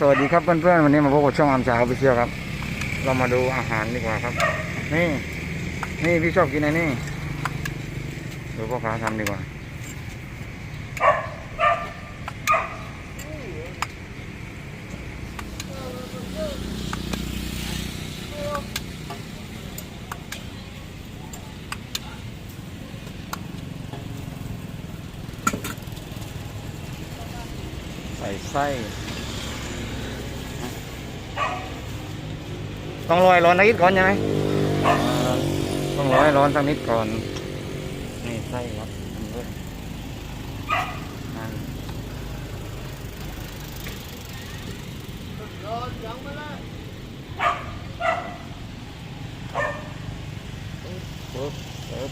สวัสดีครับเพื่อนๆวันนี้มาพบกับช่องอามชาบิเชียครับ เรามาดูอาหารดีกว่าครับ นี่ นี่พี่ชอบกินอะไรนี่ดูพ่อค้าทำดีกว่าใส่ไส้ ต้องรอให้ร้อนสักนิดก่อนใช่ไหมอ่าต้องรอให้ร้อนสักนิดก่อน นี่ไส้ครับเพื่อนนั่นปึ๊บปึ๊บ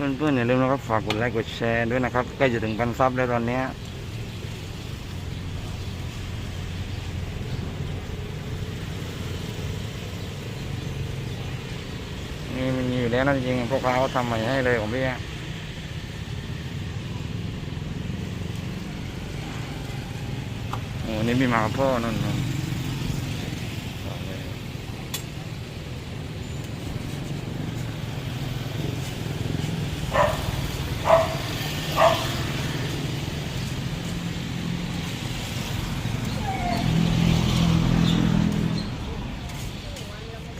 เพื่อนๆอย่าลืมนะครับฝากกดไลค์กดแชร์ด้วยนะครับใกล้จะถึงพันซับแล้วตอนนี้นี่มันมีอยู่แล้วนะจริงๆพวกเขาทำใหม่ให้เลยของพี่อะโอ้นี่มีมาพ่อนั่นนั่นบอกเลย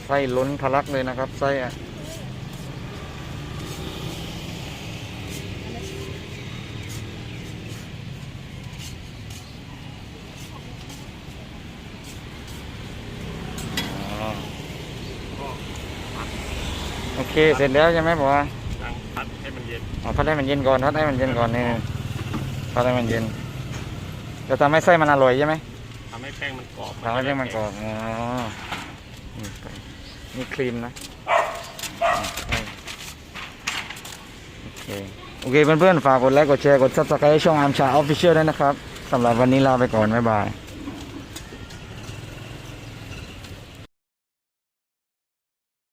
ไส้ล้นทะลักเลยนะครับ ไส้อะอ๋อโอเค เสร็จแล้วใช่ไหมผมว่าล้างพัดให้มันเย็นอ๋อพัดให้มันเย็นก่อนพัดให้มันเย็นก่อนนี่พัดให้มันเย็นจะทำให้ไส้มันอร่อยใช่ไหมทำให้แป้งมันกรอบทำให้แป้งมันกรอบอ๋อ นี่ครีมนะโอเคโอเคเพื่อนๆฝากกดไลค์กดแชร์กดซับสไครต์ช่องอามชาออฟฟิเชียลด้วยนะครับสำหรับวันนี้ลาไปก่อน บ๊ายบาย